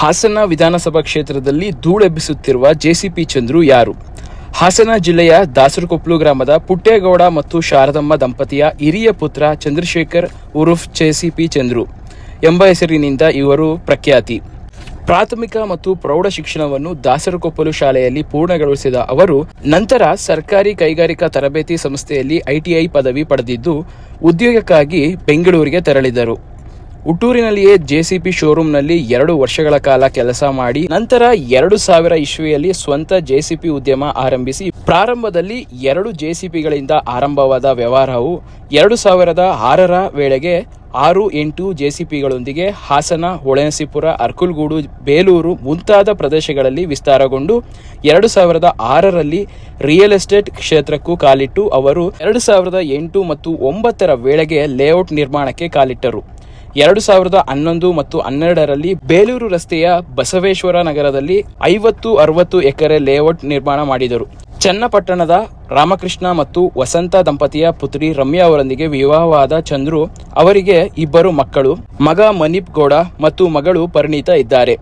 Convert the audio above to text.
ಹಾಸನ ವಿಧಾನಸಭಾ ಕ್ಷೇತ್ರದಲ್ಲಿ ಧೂಳೆಬ್ಬಿಸುತ್ತಿರುವ ಜೆಸಿಪಿ ಚಂದ್ರು ಯಾರು? ಹಾಸನ ಜಿಲ್ಲೆಯ ದಾಸರಕೊಪ್ಲು ಗ್ರಾಮದ ಪುಟ್ಟೇಗೌಡ ಮತ್ತು ಶಾರದಮ್ಮ ದಂಪತಿಯ ಹಿರಿಯ ಪುತ್ರ ಚಂದ್ರಶೇಖರ್ ಉರುಫ್ ಜೆಸಿಪಿ ಚಂದ್ರು ಎಂಬ ಹೆಸರಿನಿಂದ ಇವರು ಪ್ರಖ್ಯಾತಿ. ಪ್ರಾಥಮಿಕ ಮತ್ತು ಪ್ರೌಢ ಶಿಕ್ಷಣವನ್ನು ದಾಸರಕೊಪ್ಪಲು ಶಾಲೆಯಲ್ಲಿ ಪೂರ್ಣಗೊಳಿಸಿದ ಅವರು, ನಂತರ ಸರ್ಕಾರಿ ಕೈಗಾರಿಕಾ ತರಬೇತಿ ಸಂಸ್ಥೆಯಲ್ಲಿ ಐಟಿಐ ಪದವಿ ಪಡೆದಿದ್ದು, ಉದ್ಯೋಗಕ್ಕಾಗಿ ಬೆಂಗಳೂರಿಗೆ ತೆರಳಿದರು. ಹುಟ್ಟೂರಿನಲ್ಲಿಯೇ ಜೆಸಿಪಿ ಶೋರೂಮ್ನಲ್ಲಿ ಎರಡು ವರ್ಷಗಳ ಕಾಲ ಕೆಲಸ ಮಾಡಿ ನಂತರ ಎರಡು ಸಾವಿರ ಇಸ್ವಿಯಲ್ಲಿ ಸ್ವಂತ ಜೆಸಿಪಿ ಉದ್ಯಮ ಆರಂಭಿಸಿ ಪ್ರಾರಂಭದಲ್ಲಿ ಎರಡು ಜೆಸಿಪಿಗಳಿಂದ ಆರಂಭವಾದ ವ್ಯವಹಾರವು ಎರಡು ಸಾವಿರದ ಆರರ ವೇಳೆಗೆ ಆರು ಎಂಟು ಜೆಸಿಪಿಗಳೊಂದಿಗೆ ಹಾಸನ, ಹೊಳೆನಸಿಪುರ, ಅರ್ಕುಲ್ಗೂಡು, ಬೇಲೂರು ಮುಂತಾದ ಪ್ರದೇಶಗಳಲ್ಲಿ ವಿಸ್ತಾರಗೊಂಡು ಎರಡು ಸಾವಿರದ ಆರರಲ್ಲಿ ರಿಯಲ್ ಎಸ್ಟೇಟ್ ಕ್ಷೇತ್ರಕ್ಕೂ ಕಾಲಿಟ್ಟು ಅವರು ಎರಡು ಸಾವಿರದ ಎಂಟು ಮತ್ತು ಒಂಬತ್ತರ ವೇಳೆಗೆ ಲೇಔಟ್ ನಿರ್ಮಾಣಕ್ಕೆ ಕಾಲಿಟ್ಟರು. ಎರಡು ಸಾವಿರದ ಹನ್ನೊಂದು ಮತ್ತು ಹನ್ನೆರಡರಲ್ಲಿ ಬೇಲೂರು ರಸ್ತೆಯ ಬಸವೇಶ್ವರ ನಗರದಲ್ಲಿ ಐವತ್ತು ಅರವತ್ತು ಎಕರೆ ಲೇಔಟ್ ನಿರ್ಮಾಣ ಮಾಡಿದರು. ಚನ್ನಪಟ್ಟಣದ ರಾಮಕೃಷ್ಣ ಮತ್ತು ವಸಂತ ದಂಪತಿಯ ಪುತ್ರಿ ರಮ್ಯಾ ಅವರೊಂದಿಗೆ ವಿವಾಹವಾದ ಚಂದ್ರು ಅವರಿಗೆ ಇಬ್ಬರು ಮಕ್ಕಳು, ಮಗ ಮನೀಪ್ ಗೌಡ ಮತ್ತು ಮಗಳು ಪರಿಣಿತ ಇದ್ದಾರೆ.